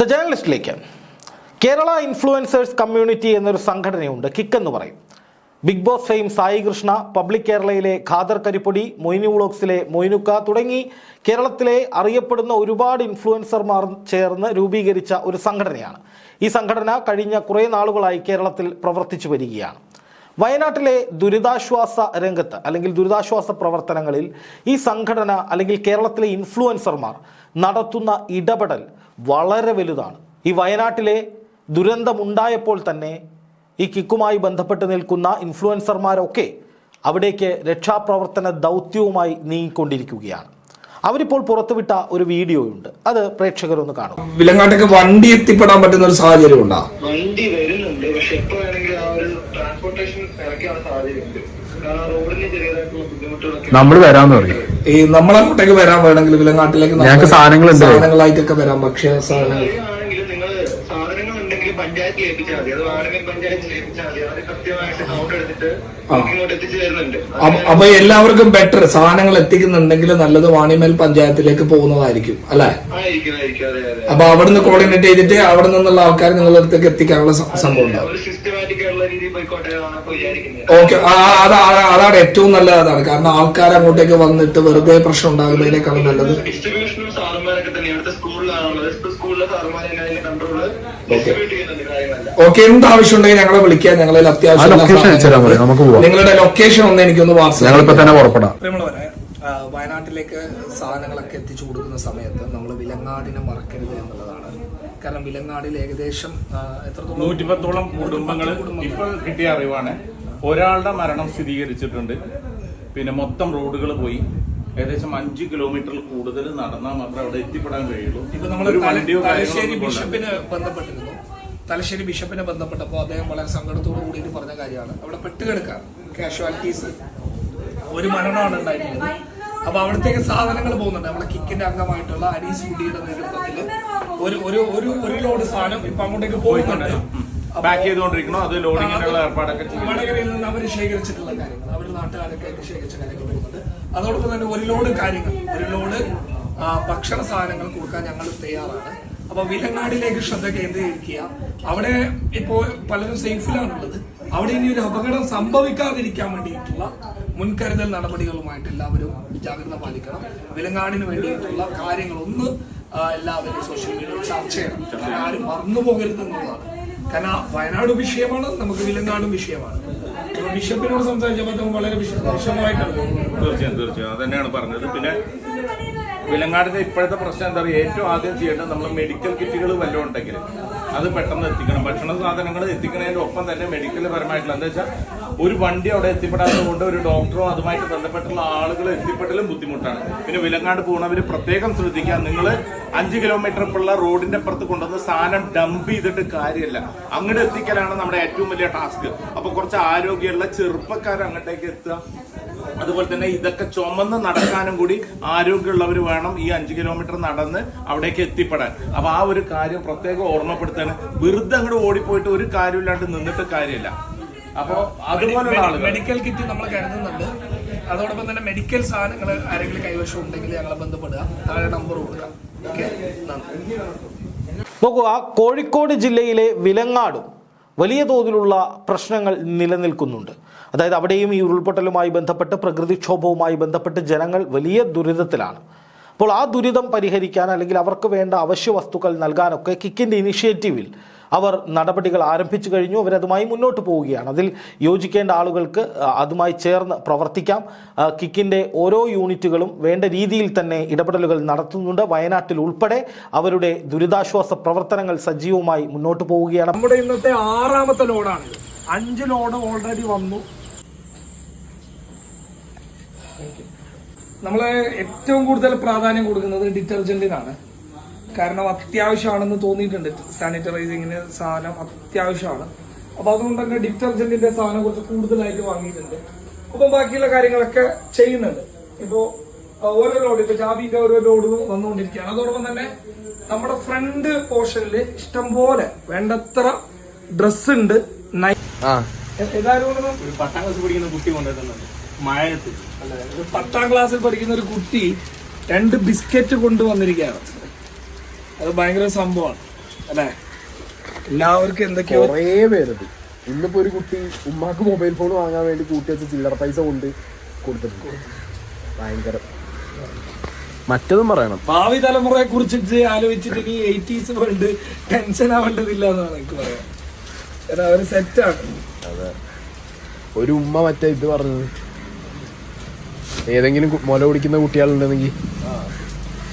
The ജേർണലിസ്റ്റിലേക്ക് Kerala influencers community എന്നൊരു സംഘടനയുണ്ട് കിക്ക് എന്ന് പറയും. Bigg Boss fame Sai Krishna public കേരളയിലെ Khader Karippodi Moinu വ്ളോഗ്സിലെ മൊയ്നുക്ക തുടങ്ങി കേരളത്തിലെ അറിയപ്പെടുന്ന ഒരുപാട് ഇൻഫ്ലുവൻസർമാർ ചേർന്ന് രൂപീകരിച്ച ഒരു സംഘടനയാണ്. ഈ സംഘടന കഴിഞ്ഞ കുറേ നാളുകളായി കേരളത്തിൽ പ്രവർത്തിച്ചു വരികയാണ്. വയനാട്ടിലെ ദുരിതാശ്വാസ രംഗത്ത് അല്ലെങ്കിൽ ദുരിതാശ്വാസ പ്രവർത്തനങ്ങളിൽ ഈ സംഘടന അല്ലെങ്കിൽ കേരളത്തിലെ ഇൻഫ്ലുവൻസർമാർ നടത്തുന്ന ഇടപെടൽ വളരെ വലുതാണ്. ഈ വയനാട്ടിലെ ദുരന്തമുണ്ടായപ്പോൾ തന്നെ ഈ കിക്കുമായി ബന്ധപ്പെട്ട് നിൽക്കുന്ന ഇൻഫ്ലുവൻസർമാരൊക്കെ അവിടേക്ക് രക്ഷാപ്രവർത്തന ദൗത്യവുമായി നീങ്ങിക്കൊണ്ടിരിക്കുകയാണ്. അവരിപ്പോൾ പുറത്തുവിട്ട ഒരു വീഡിയോ ഉണ്ട് അത് പ്രേക്ഷകരൊന്ന് കാണും വിലങ്ങാട്ടേക്ക് വണ്ടി എത്തിപ്പെടാൻ പറ്റുന്ന ഒരു സാഹചര്യം ഉണ്ടാ? വണ്ടി വരുന്നുണ്ട്. പക്ഷെ എപ്പോ വേണമെങ്കിൽ ആ ഒരു ട്രാൻസ്പോർട്ടേഷൻ ഇറക്കാനുള്ള സാധ്യതയുണ്ട് കാരണം റോഡിന് ബുദ്ധിമുട്ടുകളൊക്കെ നമ്മൾ വരാന്ന് പറയും. ഈ നമ്മളങ്ങോട്ടേക്ക് വരാൻ വേണമെങ്കിൽ വിലങ്ങാട്ടിലേക്ക് ഞങ്ങൾക്ക് സാധനങ്ങൾ സാധനങ്ങളായിട്ടൊക്കെ വരാം. ഭക്ഷ്യ സാധനങ്ങൾ പഞ്ചായത്തിൽ ഏൽപ്പിച്ചാൽ മതി. അത് വാടക പഞ്ചായത്തിൽ ഏൽപ്പിച്ചാൽ മതി. അവർ കൃത്യമായിട്ട് കൗണ്ട് എടുത്തിട്ട് നമുക്ക് ഇങ്ങോട്ട് എത്തിച്ചു തരുന്നുണ്ട്. അപ്പൊ എല്ലാവർക്കും ബെറ്റർ സാധനങ്ങൾ എത്തിക്കുന്നുണ്ടെങ്കിൽ നല്ലത് വാണിമേൽ പഞ്ചായത്തിലേക്ക് പോകുന്നതായിരിക്കും അല്ലെ? അപ്പൊ അവിടുന്ന് കോർഡിനേറ്റ് ചെയ്തിട്ട് അവിടെ നിന്നുള്ള ആൾക്കാർ നിങ്ങളുടെ അടുത്തേക്ക് എത്തിക്കാനുള്ള സംഭവം ഉണ്ടാവും. സിസ്റ്റമാറ്റിക് ആയിട്ടുള്ള രീതിയിൽ പോയിക്കോട്ടെ എന്നാണ് ഇപ്പൊ വിചാരിക്കുന്നത് ഓക്കെ അതാണ് അതാണ് ഏറ്റവും നല്ല അതാണ് കാരണം ആൾക്കാർ അങ്ങോട്ടേക്ക് വന്നിട്ട് വെറുതെ പ്രശ്നം ഉണ്ടാകുന്നതിനേക്കാളും നല്ലത്. ഡിസ്ട്രിബ്യൂഷനും സാറന്മാരൊക്കെ തന്നെ ഇവിടുത്തെ സ്കൂളിലാണുള്ളത്. സ്കൂളിലെ കൺട്രോൾ ഓക്കെ. ഉണ്ടെങ്കിൽ ഞങ്ങളെ വിളിക്കാൻ ഞങ്ങളിൽ അത്യാവശ്യം. നിങ്ങളുടെ ലൊക്കേഷൻ ഒന്ന് എനിക്കൊന്ന് ആ, വയനാട്ടിലേക്ക് സാധനങ്ങളൊക്കെ എത്തിച്ചു കൊടുക്കുന്ന സമയത്ത് നമ്മൾ വിലങ്ങാടിനെ മറക്കരുത് എന്നുള്ളതാണ്. കാരണം വിലങ്ങാടിൽ ഏകദേശം എത്രത്തോളം നൂറ്റിപ്പത്തോളം കുടുംബങ്ങൾ ഇപ്പോൾ കിട്ടിയ അറിവാണ്. ഒരാളുടെ മരണം സ്ഥിരീകരിച്ചിട്ടുണ്ട്. പിന്നെ മൊത്തം റോഡുകൾ പോയി. ഏകദേശം അഞ്ച് കിലോമീറ്ററിൽ കൂടുതൽ നടന്നാൽ മാത്രമേ അവിടെ എത്തിപ്പെടാൻ കഴിയുള്ളൂ. ഇപ്പൊ നമ്മൾ തലശ്ശേരി ബിഷപ്പിന് ബന്ധപ്പെട്ടിരുന്നു. തലശ്ശേരി ബിഷപ്പിനെ ബന്ധപ്പെട്ടപ്പോൾ അദ്ദേഹം വളരെ സങ്കടത്തോടു കൂടിയിട്ട് പറഞ്ഞ കാര്യമാണ്. അവിടെ പെട്ടുകിടക്കാൻ കാഷ്വാലിറ്റീസ് ഒരു മരണമാണ് ഉണ്ടായിട്ടുള്ളത് അപ്പൊ അവിടത്തേക്ക് സാധനങ്ങൾ പോകുന്നുണ്ട്. നമ്മുടെ കിക്കിന്റെ അംഗമായിട്ടുള്ള അനീസ് കുട്ടിയുടെ നേതൃത്വത്തിൽ ഒരു ഒരു ഒരു ലോഡ് സാധനം ഇപ്പൊ അങ്ങോട്ടേക്ക് പോകുന്നുണ്ട്. അപ്പൊ പാക്ക് ചെയ്തുകൊണ്ടിരിക്കണോ? അത് ലോഡിങ്ങിനുള്ള ഏർപ്പാടൊക്കെ വടകരയിൽ നിന്ന് അവർ ശേഖരിച്ചിട്ടുള്ള കാര്യങ്ങൾ. അവർ നാട്ടുകാരൊക്കെ ശേഖരിച്ച കാര്യങ്ങൾ പോകുന്നുണ്ട് അതോടൊപ്പം തന്നെ ഒരു ലോഡ് കാര്യങ്ങൾ. ഒരു ലോഡ് ഭക്ഷണ സാധനങ്ങൾ കൊടുക്കാൻ ഞങ്ങൾ തയ്യാറാണ്. അപ്പൊ വിലങ്ങാടിലേക്ക് ശ്രദ്ധ കേന്ദ്രീകരിക്കുക. അവിടെ ഇപ്പോ പലരും സേഫിലാണുള്ളത്. അവിടെ ഇനി ഒരു അപകടം സംഭവിക്കാതിരിക്കാൻ വേണ്ടിയിട്ടുള്ള മുൻകരുതൽ നടപടികളുമായിട്ട് എല്ലാവരും ജാഗ്രത പാലിക്കണം. വിലങ്ങാടിന് വേണ്ടിയിട്ടുള്ള കാര്യങ്ങളൊന്ന് എല്ലാവരും സോഷ്യൽ മീഡിയയിൽ ചർച്ച ചെയ്യണം. ആരും മറന്നു പോകരുത് എന്നുള്ളതാണ്. കാരണം വയനാട് വിഷയമാണ് നമുക്ക് വിലങ്ങാടും വിഷയമാണ്. ബിഷപ്പിനോട് സംസാരിച്ചപ്പോൾ വളരെ വിഷ- വിഷമമായിട്ടാണ്. തീർച്ചയായും തീർച്ചയായും. അത് തന്നെയാണ് പറഞ്ഞത്. പിന്നെ വിലങ്ങാടിന്റെ ഇപ്പോഴത്തെ പ്രശ്നം എന്താ പറയുക? ഏറ്റവും ആദ്യം ചെയ്യേണ്ടത് നമ്മൾ മെഡിക്കൽ കിറ്റുകൾ വല്ലതും ഉണ്ടെങ്കിൽ അത് പെട്ടെന്ന് എത്തിക്കണം. ഭക്ഷണ സാധനങ്ങൾ എത്തിക്കുന്നതിന്റെ ഒപ്പം തന്നെ മെഡിക്കൽ പരമായിട്ടുള്ള എന്താ വെച്ചാൽ ഒരു വണ്ടി അവിടെ എത്തിപ്പെടാത്തത് കൊണ്ട് ഒരു ഡോക്ടറോ അതുമായിട്ട് ബന്ധപ്പെട്ടുള്ള ആളുകൾ എത്തിപ്പെടലും ബുദ്ധിമുട്ടാണ്. പിന്നെ വിലങ്ങാട് പോകുന്നവർ പ്രത്യേകം ശ്രദ്ധിക്കുക. നിങ്ങൾ അഞ്ച് കിലോമീറ്റർ ഉള്ള റോഡിന്റെ അപ്പുറത്ത് കൊണ്ടുവന്ന് സാധനം ഡംപ് ചെയ്തിട്ട് കാര്യമല്ല. അങ്ങോട്ട് എത്തിക്കലാണ് നമ്മുടെ ഏറ്റവും വലിയ ടാസ്ക് അപ്പൊ കുറച്ച് ആരോഗ്യമുള്ള ചെറുപ്പക്കാർ അങ്ങോട്ടേക്ക് എത്തുക. അതുപോലെ തന്നെ ഇതൊക്കെ ചുമന്ന് നടക്കാനും കൂടി ആരോഗ്യമുള്ളവർ വേണം ഈ അഞ്ച് കിലോമീറ്റർ നടന്ന് അവിടേക്ക് എത്തിപ്പെടാൻ. അപ്പൊ ആ ഒരു കാര്യം പ്രത്യേകം ഓർമ്മപ്പെടുത്താണ് വെറുതെ അങ്ങോട്ട് ഓടിപ്പോയിട്ട് ഒരു കാര്യമില്ലാണ്ട് നിന്നിട്ട് കാര്യമില്ല. അപ്പൊ അതുപോലുള്ള ആളുകൾ മെഡിക്കൽ കിറ്റ് നമ്മൾ കരുതുന്നുണ്ട്. അതോടൊപ്പം തന്നെ മെഡിക്കൽ സാധനങ്ങൾ ആരെങ്കിലും കൈവശം ഉണ്ടെങ്കിൽ ഞങ്ങളെ ബന്ധപ്പെടുക. താഴെ നമ്പർ കൊടുക്കാം. ഓക്കെ നന്ദി. നോക്കുക കോഴിക്കോട് ജില്ലയിലെ വിലങ്ങാടും വലിയ തോതിലുള്ള പ്രശ്നങ്ങൾ നിലനിൽക്കുന്നുണ്ട്. അതായത് അവിടെയും ഈ ഉരുൾപൊട്ടലുമായി ബന്ധപ്പെട്ട് പ്രകൃതിക്ഷോഭവുമായി ബന്ധപ്പെട്ട് ജനങ്ങൾ വലിയ ദുരിതത്തിലാണ്. അപ്പോൾ ആ ദുരിതം പരിഹരിക്കാൻ അല്ലെങ്കിൽ അവർക്ക് വേണ്ട അവശ്യ വസ്തുക്കൾ നൽകാനൊക്കെ കിക്കിന്റെ ഇനിഷ്യേറ്റീവിൽ അവർ നടപടികൾ ആരംഭിച്ചു കഴിഞ്ഞു. അവരതുമായി മുന്നോട്ട് പോവുകയാണ്. അതിൽ യോജിക്കേണ്ട ആളുകൾക്ക് അതുമായി ചേർന്ന് പ്രവർത്തിക്കാം. കിക്കിന്റെ ഓരോ യൂണിറ്റുകളും വേണ്ട രീതിയിൽ തന്നെ ഇടപെടലുകൾ നടത്തുന്നുണ്ട്. വയനാട്ടിൽ ഉൾപ്പെടെ അവരുടെ ദുരിതാശ്വാസ പ്രവർത്തനങ്ങൾ സജീവമായി മുന്നോട്ട് പോവുകയാണ്. നമ്മുടെ ഇന്നത്തെ ആറാമത്തെ ലോഡാണ്. അഞ്ച് ലോഡ് ഓൾറെഡി വന്നു. നമ്മൾ ഏറ്റവും കൂടുതൽ പ്രാധാന്യം കൊടുക്കുന്നത് ഡിറ്റർജന്റിനാണ് കാരണം അത്യാവശ്യമാണെന്ന് തോന്നിയിട്ടുണ്ട്. സാനിറ്റൈസിങ്ങിന് സാധനം അത്യാവശ്യമാണ്. അപ്പൊ അതുകൊണ്ട് തന്നെ ഡിറ്റർജന്റിന്റെ സാധനം കുറച്ച് കൂടുതലായിട്ട് വാങ്ങിയിട്ടുണ്ട്. അപ്പൊ ബാക്കിയുള്ള കാര്യങ്ങളൊക്കെ ചെയ്യുന്നുണ്ട്. ഇപ്പോ ഓരോ ലോഡ് ഇപ്പൊ ജാബിന്റെ ഓരോ ലോഡ് വന്നുകൊണ്ടിരിക്കുകയാണ്. അതോടൊപ്പം തന്നെ നമ്മുടെ ഫ്രണ്ട് പോർഷനിൽ ഇഷ്ടംപോലെ വേണ്ടത്ര ഡ്രസ് ഉണ്ട്. നൈ- എ- ഏതായാലും ഒരു പത്താം ക്ലാസ് പഠിക്കുന്ന കുട്ടി കൊണ്ടുവരുന്നുണ്ട്. മഴയത്ത് അല്ല, ഒരു പത്താം ക്ലാസ്സിൽ പഠിക്കുന്ന ഒരു കുട്ടി രണ്ട് ബിസ്ക്കറ്റ് കൊണ്ടുവന്നിരിക്കുകയാണ്. അത് ഭയങ്കര സംഭവമാണ് അല്ലേ? എല്ലാവർക്കും എന്തൊക്കെയോ കുറേ പേരുണ്ട്. ഇന്നിപ്പോ ഒരു കുട്ടി ഉമ്മാക്ക് മൊബൈൽ ഫോൺ വാങ്ങാൻ വേണ്ടി കൂട്ടി വെച്ച ചില്ലറ പൈസ കൊണ്ട് കൊടുത്തിട്ടുണ്ട്. ഭയങ്കര. മറ്റതും പറയണം. ഭാവി തലമുറയെ കുറിച്ചിട്ട് ആലോചിച്ചിട്ട് ഇനി എയ്റ്റീസ് വേണ്ട ടെൻഷൻ ആവേണ്ടതില്ല എന്നാണ് എനിക്ക് പറയാം കാരണം അവർ സെറ്റാണ് ഒരു ഉമ്മ മറ്റേ ഇത് പറഞ്ഞത്. ഏതെങ്കിലും മുല കുടിക്കുന്ന കുട്ടികളുണ്ടെന്നെങ്കിൽ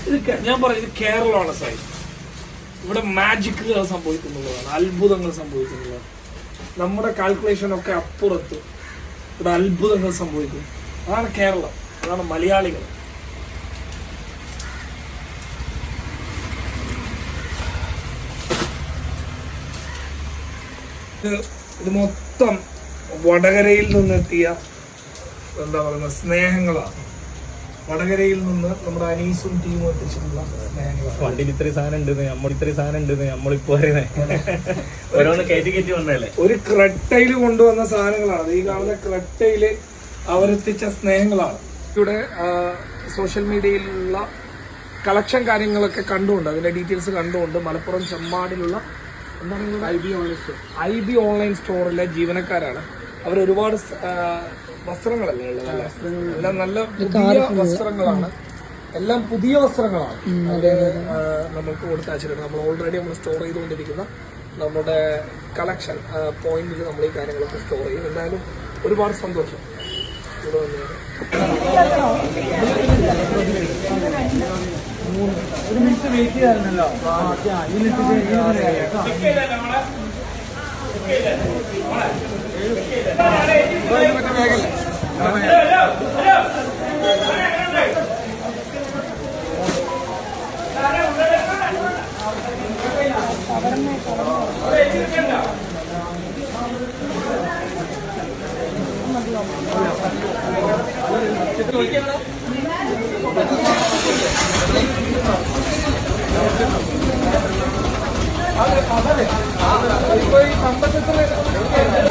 ഇത് ഞാൻ പറയുന്നത് കേരളമാണ് സൈ ഇവിടെ മാജിക്കുകൾ സംഭവിക്കുന്നുള്ളതാണ് അത്ഭുതങ്ങൾ സംഭവിക്കുന്നുള്ളതാണ്. നമ്മുടെ കാൽക്കുലേഷൻ ഒക്കെ അപ്പുറത്ത് ഇവിടെ അത്ഭുതങ്ങൾ സംഭവിക്കും. അതാണ് കേരളം അതാണ് മലയാളികൾ. ഇത് മൊത്തം വടകരയിൽ നിന്നെത്തിയ എന്താ പറയുക സ്നേഹങ്ങളാണ്. വടകരയിൽ നിന്ന് നമ്മുടെ അനീസും ടീമും എത്തിച്ചിട്ടുള്ള വണ്ടിയിൽ ഇത്രയും സാധനം ഉണ്ട് നമ്മൾ ഇത്രയും സാധനം ഉണ്ട് നമ്മളിപ്പോ പറയുന്നത് ഓരോന്ന് കയറ്റി കയറ്റി വന്നതല്ലേ? ഒരു ക്രെട്ടയിൽ കൊണ്ടുവന്ന സാധനങ്ങളാണ്. ഈ കാണുന്ന ക്രെട്ടയിൽ അവരെത്തിച്ച സ്നേഹങ്ങളാണ്. ഇവിടെ സോഷ്യൽ മീഡിയയിലുള്ള കളക്ഷൻ കാര്യങ്ങളൊക്കെ കണ്ടുകൊണ്ട് അതിന്റെ ഡീറ്റെയിൽസ് കണ്ടുകൊണ്ട് മലപ്പുറം ചെമ്മാടിലുള്ള എന്താണ് I B online store? I B online സ്റ്റോറിലെ ജീവനക്കാരാണ്. അവർ ഒരുപാട് വസ്ത്രങ്ങളല്ലേ ഉള്ളത് എല്ലാം നല്ല പുതിയ വസ്ത്രങ്ങളാണ്. എല്ലാം പുതിയ വസ്ത്രങ്ങളാണ്. അത് ആ, നമുക്ക് കൊടുത്തയച്ചിട്ടുണ്ട് നമ്മൾ ഓൾറെഡി നമ്മൾ സ്റ്റോർ ചെയ്തുകൊണ്ടിരിക്കുന്ന നമ്മുടെ കളക്ഷൻ പോയിന്റിൽ നമ്മൾ ഈ കാര്യങ്ങളൊക്കെ സ്റ്റോർ ചെയ്യും. എന്തായാലും ഒരുപാട് സന്തോഷം. ഇവിടെ അതെ അതെ ഇപ്പൊ ഈ പമ്പത്തെത്ര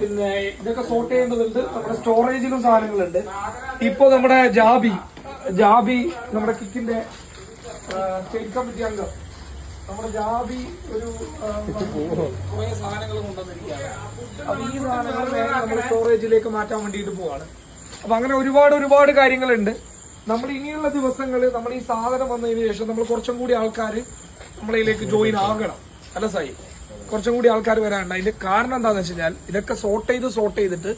പിന്നെ ഇതൊക്കെ സോർട്ട് ചെയ്യേണ്ടതുണ്ട് നമ്മുടെ സ്റ്റോറേജിലും സാധനങ്ങളുണ്ട്. ഇപ്പൊ നമ്മുടെ ജാബി ജാബി നമ്മുടെ കിക്കിന്റെ സ്റ്റേറ്റ് കമ്മിറ്റി അംഗം. നമ്മുടെ ജാബി ഒരു കുറെ സാധനങ്ങൾ കൊണ്ടുവന്നിരിക്കുകയാണ്. അപ്പൊ ഈ സാധനങ്ങൾ നമ്മുടെ സ്റ്റോറേജിലേക്ക് മാറ്റാൻ വേണ്ടിയിട്ട് പോവാണ്. അപ്പൊ അങ്ങനെ ഒരുപാട് ഒരുപാട് കാര്യങ്ങളുണ്ട്. നമ്മൾ ഇനിയുള്ള ദിവസങ്ങളിൽ നമ്മൾ ഈ സാധനം വന്നതിന് ശേഷം നമ്മൾ കുറച്ചും കൂടി ആൾക്കാർ നമ്മളിലേക്ക് ജോയിൻ ആകണം. അല്ല സായി? കുറച്ചും കൂടി ആൾക്കാർ വരാനുണ്ട്. അതിന്റെ കാരണം എന്താണെന്ന് വെച്ച് കഴിഞ്ഞാൽ ഇതൊക്കെ സോർട്ട് ചെയ്ത് സോർട്ട് ചെയ്തിട്ട്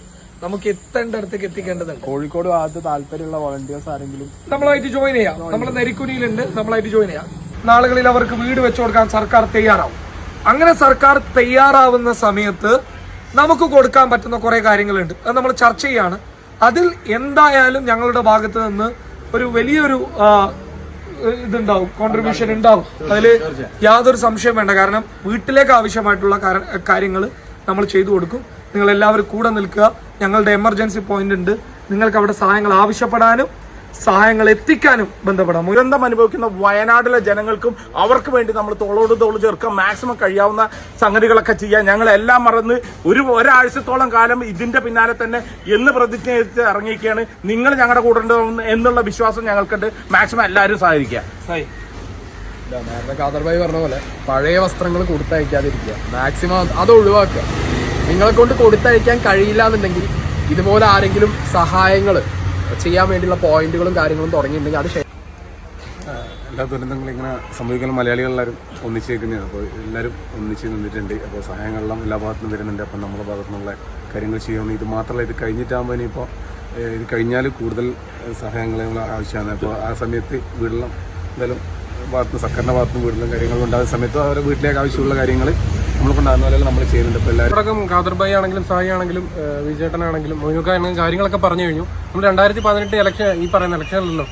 നമുക്ക് എത്തേണ്ട അടുത്തേക്ക് എത്തിക്കേണ്ടതുണ്ട്. കോഴിക്കോട് ഭാഗത്ത് താല്പര്യമുള്ള വോളണ്ടിയേഴ്സ് ആരെങ്കിലും? നമ്മളായിട്ട് ജോയിൻ ചെയ്യാം. നമ്മൾ നെരിക്കുനിയിലുണ്ട്. നമ്മളായിട്ട് ജോയിൻ ചെയ്യാം. നാളുകളിൽ അവർക്ക് വീട് വെച്ചു കൊടുക്കാൻ സർക്കാർ തയ്യാറാവും. അങ്ങനെ സർക്കാർ തയ്യാറാവുന്ന സമയത്ത് നമുക്ക് കൊടുക്കാൻ പറ്റുന്ന കുറെ കാര്യങ്ങളുണ്ട്. അത് നമ്മൾ ചർച്ച ചെയ്യാണ്. അതിൽ എന്തായാലും ഞങ്ങളുടെ ഭാഗത്ത് നിന്ന് ഒരു വലിയൊരു ഇതുണ്ടാവും കോൺട്രിബ്യൂഷൻ ഉണ്ടാവും. അതിൽ യാതൊരു സംശയം വേണ്ട. കാരണം വീട്ടിലേക്ക് ആവശ്യമായിട്ടുള്ള കാര്യങ്ങൾ നമ്മൾ ചെയ്തു കൊടുക്കും. നിങ്ങൾ എല്ലാവരും കൂടെ നിൽക്കുക. ഞങ്ങളുടെ എമർജൻസി പോയിന്റ് ഉണ്ട്. നിങ്ങൾക്ക് അവിടെ സഹായങ്ങൾ ആവശ്യപ്പെടാനും സഹായങ്ങൾ എത്തിക്കാനും ബന്ധപ്പെടാം. ദുരന്തം അനുഭവിക്കുന്ന വയനാട്ടിലെ ജനങ്ങൾക്കും അവർക്ക് വേണ്ടി നമ്മൾ തോളോട് തോൾ ചേർക്കാൻ മാക്സിമം കഴിയാവുന്ന സംഗതികളൊക്കെ ചെയ്യാൻ ഞങ്ങൾ എല്ലാം മറന്ന് ഒരു ഒരാഴ്ചത്തോളം കാലം ഇതിന്റെ പിന്നാലെ തന്നെ എന്ന് പ്രതിജ്ഞ എടുത്ത് ഇറങ്ങിയിരിക്കുകയാണ്. നിങ്ങൾ ഞങ്ങളുടെ കൂടെ ഉണ്ടാവും എന്നുള്ള വിശ്വാസം ഞങ്ങൾക്കുണ്ട്. മാക്സിമം എല്ലാവരും സഹായിക്കുക സായി നേരത്തെ കാതർബായി പറഞ്ഞ പോലെ പഴയ വസ്ത്രങ്ങൾ കൊടുത്തയക്കാതിരിക്കുക. മാക്സിമം അത് ഒഴിവാക്കുക. നിങ്ങളെ കൊണ്ട് കൊടുത്തയക്കാൻ കഴിയില്ല എന്നുണ്ടെങ്കിൽ ഇതുപോലെ ആരെങ്കിലും സഹായങ്ങൾ ചെയ്യാൻ വേണ്ടിയുള്ള പോയിന്റുകളും കാര്യങ്ങളും തുടങ്ങിയിട്ടുണ്ടെങ്കിൽ അത് എല്ലാ ദുരന്തങ്ങളും ഇങ്ങനെ സംഭവിക്കുന്ന മലയാളികളെല്ലാവരും ഒന്നിച്ചേക്കുന്നതാണ് അപ്പോൾ എല്ലാവരും ഒന്നിച്ച് നിന്നിട്ടുണ്ട്. അപ്പോൾ സഹായങ്ങളെല്ലാം എല്ലാ ഭാഗത്തുനിന്നും വരുന്നുണ്ട്. അപ്പം നമ്മുടെ ഭാഗത്തു നിന്നുള്ള കാര്യങ്ങൾ ചെയ്യണം ഇത് മാത്രമല്ല ഇത് കഴിഞ്ഞിട്ടാകുമ്പോൾ ഇനിയിപ്പോൾ ഇത് കഴിഞ്ഞാൽ കൂടുതൽ സഹായങ്ങൾ ആവശ്യമാണ്. അപ്പോൾ ആ സമയത്ത് വീടെല്ലാം എന്തായാലും ഭാഗത്ത് സർക്കാരിന്റെ ഭാഗത്തുനിന്ന് വീട്ടിലും കാര്യങ്ങളും ഉണ്ടാകുന്ന സമയത്ത് അവരുടെ വീട്ടിലേക്ക് ആവശ്യമുള്ള കാര്യങ്ങൾ നമ്മൾ കൊണ്ടാകുന്ന പോലെ നമ്മൾ ചെയ്യുന്നുണ്ട്. ഇപ്പോൾ എല്ലാവരും ഖാദർബായി ആണെങ്കിലും സായി ആണെങ്കിലും വിജയേട്ടനാണെങ്കിലും മൊയ്നുക്കാണെങ്കിലും കാര്യങ്ങളൊക്കെ പറഞ്ഞു കഴിഞ്ഞു. നമ്മൾ രണ്ടായിരത്തി പതിനെട്ട് ഇലക്ഷൻ ഈ പറയുന്ന ഇലക്ഷനിലല്ലോ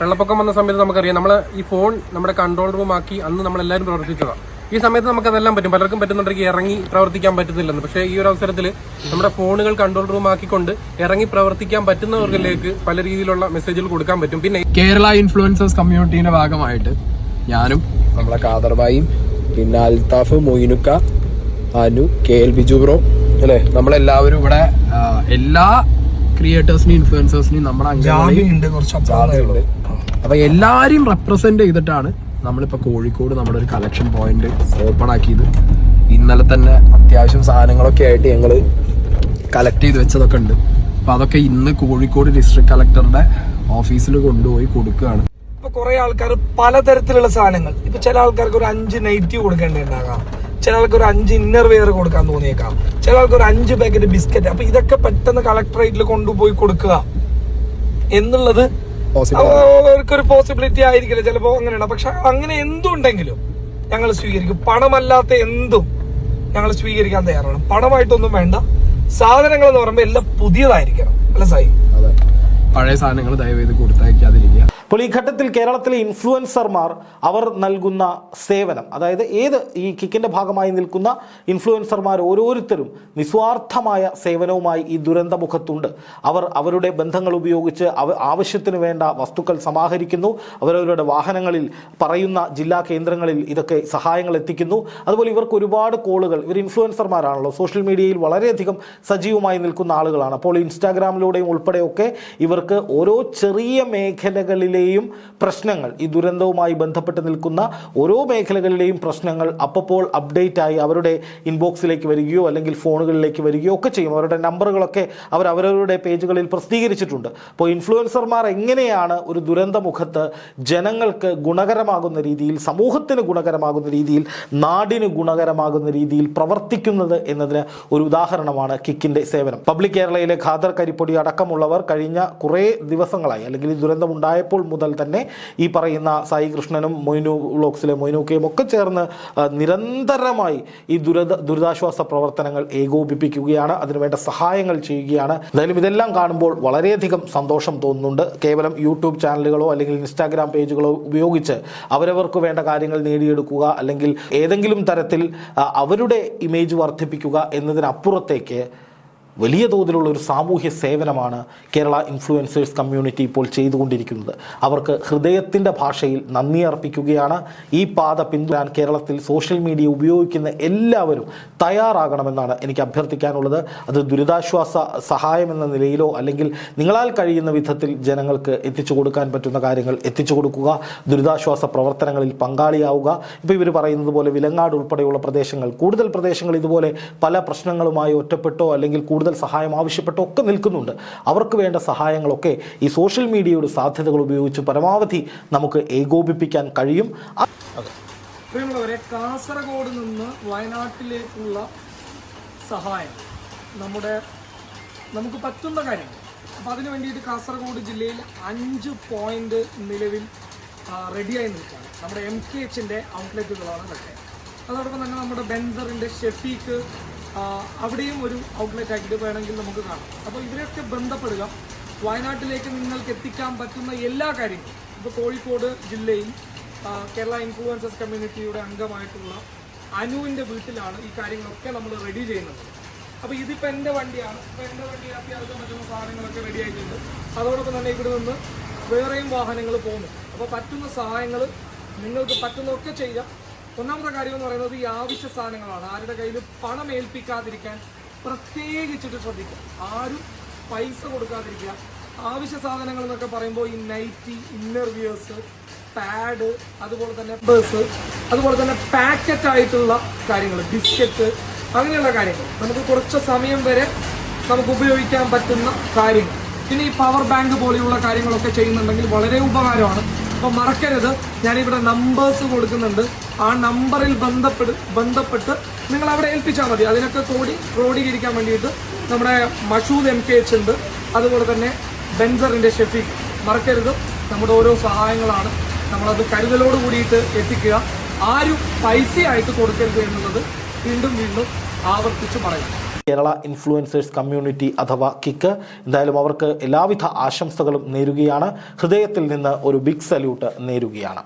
വെള്ളപ്പൊക്കം വന്ന സമയത്ത് നമുക്കറിയാം നമ്മൾ ഈ ഫോൺ നമ്മുടെ കൺട്രോൾ റൂം ആക്കി അന്ന് നമ്മൾ എല്ലാവരും പ്രവർത്തിച്ചതാണ് ഈ സമയത്ത് നമുക്ക് അതെല്ലാം പറ്റും. പലർക്കും പറ്റുന്നുണ്ടെങ്കിൽ ഇറങ്ങി പ്രവർത്തിക്കാൻ പറ്റുന്നില്ലെന്ന് പക്ഷേ ഈ ഒരു അവസരത്തിൽ നമ്മുടെ ഫോണുകൾ കൺട്രോൾ റൂം ആക്കിക്കൊണ്ട് ഇറങ്ങി പ്രവർത്തിക്കാൻ പറ്റുന്നവർക്കിലേക്ക് പല രീതിയിലുള്ള മെസ്സേജുകൾ കൊടുക്കാൻ പറ്റും. പിന്നെ കേരള ഇൻഫ്ലുവൻസേഴ്സ് കമ്മ്യൂണിറ്റിയുടെ ഭാഗമായിട്ട് ഞാനും നമ്മളെ കാദർബായും പിന്നെ Althaf മൊയിനുക്ക Anu K L Biju bro അല്ലെ? നമ്മളെല്ലാവരും ഇവിടെ എല്ലാ ക്രിയേറ്റേഴ്സിനെയും ഇൻഫ്ലുവൻസേഴ്സിനെയും നമ്മുടെ അപ്പൊ എല്ലാരെയും റെപ്രസെന്റ് ചെയ്തിട്ടാണ് നമ്മളിപ്പോ കോഴിക്കോട് നമ്മുടെ ഒരു കളക്ഷൻ പോയിന്റ് ഓപ്പൺ ആക്കിയത്. ഇന്നലെ തന്നെ അത്യാവശ്യം സാധനങ്ങളൊക്കെ ആയിട്ട് ഞങ്ങൾ കളക്ട് ചെയ്ത് വെച്ചതൊക്കെ ഉണ്ട്. അപ്പൊ അതൊക്കെ ഇന്ന് കോഴിക്കോട് ഡിസ്ട്രിക്ട് കളക്ടറുടെ ഓഫീസിൽ കൊണ്ടുപോയി കൊടുക്കുകയാണ്. ഇപ്പൊ കുറെ ആൾക്കാർ പലതരത്തിലുള്ള സാധനങ്ങൾ. ഇപ്പൊ ചില ആൾക്കാർക്ക് ഒരു അഞ്ച് നെഗറ്റീവ് കൊടുക്കേണ്ടിണ്ടാകാം ചില ആൾക്ക് ഒരു അഞ്ച് ഇന്നർ വെയർ കൊടുക്കാൻ തോന്നിയേക്കാം. ചില ആൾക്ക് ഒരു അഞ്ച് പാക്കറ്റ് ബിസ്ക്കറ്റ് അപ്പൊ ഇതൊക്കെ പെട്ടെന്ന് കളക്ടറേറ്റിൽ കൊണ്ടുപോയി കൊടുക്കുക. എന്നുള്ളത്. അവർക്കൊരു പോസിബിലിറ്റി ആയിരിക്കില്ല. ചിലപ്പോ അങ്ങനെയാണ്. പക്ഷെ അങ്ങനെ എന്തുണ്ടെങ്കിലും ഞങ്ങൾ സ്വീകരിക്കും. പണമല്ലാത്ത എന്തും ഞങ്ങൾ സ്വീകരിക്കാൻ തയ്യാറാണ്. പണമായിട്ടൊന്നും വേണ്ട. സാധനങ്ങൾ എന്ന് പറയുമ്പോൾ എല്ലാം പുതിയതായിരിക്കണം. അല്ല സായി? പഴയ സാധനങ്ങൾ ദയവേത് കൊടുത്തയക്കാതിരിക്കുക. അപ്പോൾ ഈ ഘട്ടത്തിൽ കേരളത്തിലെ ഇൻഫ്ലുവൻസർമാർ അവർ നൽകുന്ന സേവനം അതായത് ഏത് ഈ കിക്കിന്റെ ഭാഗമായി നിൽക്കുന്ന ഇൻഫ്ലുവൻസർമാർ ഓരോരുത്തരും നിസ്വാർത്ഥമായ സേവനവുമായി ഈ ദുരന്തമുഖത്തുണ്ട്. അവർ അവരുടെ ബന്ധങ്ങൾ ഉപയോഗിച്ച് അവ ആവശ്യത്തിന് വേണ്ട വസ്തുക്കൾ സമാഹരിക്കുന്നു. അവരവരുടെ വാഹനങ്ങളിൽ പറയുന്ന ജില്ലാ കേന്ദ്രങ്ങളിൽ ഇതൊക്കെ സഹായങ്ങൾ എത്തിക്കുന്നു. അതുപോലെ ഇവർക്ക് ഒരുപാട് കോളുകൾ ഇവർ ഇൻഫ്ലുവൻസർമാരാണല്ലോ സോഷ്യൽ മീഡിയയിൽ വളരെയധികം സജീവമായി നിൽക്കുന്ന ആളുകളാണ്. അപ്പോൾ ഇൻസ്റ്റാഗ്രാമിലൂടെയും ഉൾപ്പെടെയൊക്കെ ഇവർക്ക് ഓരോ ചെറിയ മേഖലകളിലെയും പ്രശ്നങ്ങൾ ഈ ദുരന്തവുമായി ബന്ധപ്പെട്ട് നിൽക്കുന്ന ഓരോ മേഖലകളിലെയും പ്രശ്നങ്ങൾ അപ്പോൾ അപ്ഡേറ്റ് ആയി അവരുടെ ഇൻബോക്സിലേക്ക് വരികയോ അല്ലെങ്കിൽ ഫോണുകളിലേക്ക് വരികയോ ഒക്കെ ചെയ്യും. അവരുടെ നമ്പറുകളൊക്കെ അവർ അവരവരുടെ പേജുകളിൽ പ്രസിദ്ധീകരിച്ചിട്ടുണ്ട്. അപ്പോൾ ഇൻഫ്ലുവൻസർമാർ എങ്ങനെയാണ് ഒരു ദുരന്തമുഖത്ത് ജനങ്ങൾക്ക് ഗുണകരമാകുന്ന രീതിയിൽ സമൂഹത്തിന് ഗുണകരമാകുന്ന രീതിയിൽ നാടിന് ഗുണകരമാകുന്ന രീതിയിൽ പ്രവർത്തിക്കുന്നത് എന്നതിന് ഒരു ഉദാഹരണമാണ് കിക്കിന്റെ സേവനം. പബ്ലിക് കേരളയിലെ ഖാദർ കരിപ്പൊടി അടക്കമുള്ളവർ കഴിഞ്ഞ കുറേ ദിവസങ്ങളായി അല്ലെങ്കിൽ ഈ ദുരന്തം ഉണ്ടായപ്പോൾ മുതൽ തന്നെ ഈ പറയുന്ന സായി കൃഷ്ണനും മൊയ്നു ബ്ലോക്സിലെ മൊയ്നുക്കയും ഒക്കെ ചേർന്ന് നിരന്തരമായി ഈ ദുരിത ദുരിതാശ്വാസ പ്രവർത്തനങ്ങൾ ഏകോപിപ്പിക്കുകയാണ് അതിനുവേണ്ട സഹായങ്ങൾ ചെയ്യുകയാണ്. എന്തായാലും ഇതെല്ലാം കാണുമ്പോൾ വളരെയധികം സന്തോഷം തോന്നുന്നുണ്ട്. കേവലം യൂട്യൂബ് ചാനലുകളോ അല്ലെങ്കിൽ ഇൻസ്റ്റാഗ്രാം പേജുകളോ ഉപയോഗിച്ച് അവരവർക്ക് വേണ്ട കാര്യങ്ങൾ നേടിയെടുക്കുക അല്ലെങ്കിൽ ഏതെങ്കിലും തരത്തിൽ അവരുടെ ഇമേജ് വർദ്ധിപ്പിക്കുക എന്നതിനപ്പുറത്തേക്ക് വലിയ തോതിലുള്ള ഒരു സാമൂഹ്യ സേവനമാണ് കേരള ഇൻഫ്ലുവൻസേഴ്സ് കമ്മ്യൂണിറ്റി ഇപ്പോൾ ചെയ്തുകൊണ്ടിരിക്കുന്നത്. അവർക്ക് ഹൃദയത്തിന്റെ ഭാഷയിൽ നന്ദി അർപ്പിക്കുകയാണ്. ഈ പാത പിന്തുടരാൻ കേരളത്തിൽ സോഷ്യൽ മീഡിയ ഉപയോഗിക്കുന്ന എല്ലാവരും തയ്യാറാകണമെന്നാണ് എനിക്ക് അഭ്യർത്ഥിക്കാനുള്ളത്. അത് ദുരിതാശ്വാസ സഹായം എന്ന നിലയിലോ അല്ലെങ്കിൽ നിങ്ങളാൽ കഴിയുന്ന വിധത്തിൽ ജനങ്ങൾക്ക് എത്തിച്ചു കൊടുക്കാൻ പറ്റുന്ന കാര്യങ്ങൾ എത്തിച്ചു കൊടുക്കുക. ദുരിതാശ്വാസ പ്രവർത്തനങ്ങളിൽ പങ്കാളിയാവുക. ഇപ്പോൾ ഇവർ പറയുന്നത് പോലെ വിലങ്ങാട് ഉൾപ്പെടെയുള്ള പ്രദേശങ്ങൾ കൂടുതൽ പ്രദേശങ്ങൾ ഇതുപോലെ പല പ്രശ്നങ്ങളുമായി ഒറ്റപ്പെട്ടോ അല്ലെങ്കിൽ കൂടുതൽ സഹായം ആവശ്യപ്പെട്ട് ഒക്കെ നിൽക്കുന്നുണ്ട്. അവർക്ക് വേണ്ട സഹായങ്ങളൊക്കെ ഈ സോഷ്യൽ മീഡിയയുടെ സാധ്യതകൾ ഉപയോഗിച്ച് പരമാവധി നമുക്ക് ഏകോപിപ്പിക്കാൻ കഴിയും. പ്രിയമുള്ളവരെ കാസർഗോഡ് നിന്ന് വയനാട്ടിലേക്കുള്ള സഹായം നമ്മുടെ നമുക്ക് പറ്റുന്ന കാര്യങ്ങൾ. അപ്പോൾ അതിന് വേണ്ടിയിട്ട് കാസർഗോഡ് ജില്ലയിൽ അഞ്ച് പോയിന്റ് നിലവിൽ റെഡിയായി നിൽക്കുകയാണ്. നമ്മുടെ എം കെ എച്ചിന്റെ ഔട്ട്ലെറ്റുകളാണ് ഇതൊക്കെ. അതോടൊപ്പം തന്നെ നമ്മുടെ ബെൻസറിന്റെ ഷെഫീക്ക് അവിടെയും ഒരു ഔട്ട്ലെറ്റ് ആക്കിയിട്ട് വേണമെങ്കിൽ നമുക്ക് കാണാം. അപ്പോൾ ഇതിനൊക്കെ ബന്ധപ്പെടുക. വയനാട്ടിലേക്ക് നിങ്ങൾക്ക് എത്തിക്കാൻ പറ്റുന്ന എല്ലാ കാര്യങ്ങളും. ഇപ്പോൾ കോഴിക്കോട് ജില്ലയിൽ കേരള ഇൻഫ്ലുവൻസസ് കമ്മ്യൂണിറ്റിയുടെ അംഗമായിട്ടുള്ള അനുവിന്റെ വീട്ടിലാണ് ഈ കാര്യങ്ങളൊക്കെ നമ്മൾ റെഡി ചെയ്യുന്നത്. അപ്പോൾ ഇതിപ്പോൾ എന്റെ വണ്ടിയാണ്. ഇപ്പോൾ എന്റെ വണ്ടി അത്യാവശ്യം പറ്റുന്ന സാധനങ്ങളൊക്കെ റെഡി ആയിട്ടുണ്ട്. അതോടൊപ്പം തന്നെ ഇവിടെ നിന്ന് വേറെയും വാഹനങ്ങൾ പോകുന്നു. അപ്പോൾ പറ്റുന്ന സഹായങ്ങൾ നിങ്ങൾക്ക് പറ്റുന്നതൊക്കെ ചെയ്യാം. ഒന്നാമത്തെ കാര്യം എന്ന് പറയുന്നത് ഈ ആവശ്യ സാധനങ്ങളാണ്. ആരുടെ കയ്യിൽ പണം ഏൽപ്പിക്കാതിരിക്കാൻ പ്രത്യേകിച്ചിട്ട് ശ്രദ്ധിക്കുക. ആരും പൈസ കൊടുക്കാതിരിക്കുക. ആവശ്യ സാധനങ്ങൾ എന്നൊക്കെ പറയുമ്പോൾ ഈ നൈറ്റി ഇന്നർ വിയേഴ്സ് പാഡ് അതുപോലെ തന്നെ ബസ് അതുപോലെ തന്നെ പാക്കറ്റ് ആയിട്ടുള്ള കാര്യങ്ങൾ ബിസ്ക്കറ്റ് അങ്ങനെയുള്ള കാര്യങ്ങൾ. നമുക്ക് കുറച്ച് സമയം വരെ നമുക്ക് ഉപയോഗിക്കാൻ പറ്റുന്ന കാര്യങ്ങൾ. പിന്നെ ഈ പവർ ബാങ്ക് പോലെയുള്ള കാര്യങ്ങളൊക്കെ ചെയ്യുന്നുണ്ടെങ്കിൽ വളരെ ഉപകാരമാണ്. അപ്പോൾ മറക്കരുത്. ഞാനിവിടെ നമ്പേഴ്സ് കൊടുക്കുന്നുണ്ട്. ആ നമ്പറിൽ ബന്ധപ്പെട്ട് ബന്ധപ്പെട്ട് നിങ്ങൾ അവിടെ ഏൽപ്പിച്ചാൽ മതി. അതിനൊക്കെ കോടി ക്രോഡീകരിക്കാൻ വേണ്ടിയിട്ട് നമ്മുടെ മഷൂദ് എം കെ എച്ച് ഉണ്ട്. അതുപോലെ തന്നെ ബെൻസറിന്റെ ഷെഫീഖ്. മറക്കരുത്. നമ്മുടെ ഓരോ സഹായങ്ങളാണ്. നമ്മളത് കരുതലോട് കൂടിയിട്ട് എത്തിക്കുക. ആരും പൈസയായിട്ട് കൊടുക്കരുത് എന്നുള്ളത് വീണ്ടും വീണ്ടും ആവർത്തിച്ച് പറയാം. കേരള ഇൻഫ്ലുവൻസേഴ്സ് കമ്മ്യൂണിറ്റി അഥവാ കിക്ക് എന്തായാലും അവർക്ക് എല്ലാവിധ ആശംസകളും നേരുകയാണ്. ഹൃദയത്തിൽ നിന്ന് ഒരു ബിഗ് സല്യൂട്ട് നേരുകയാണ്.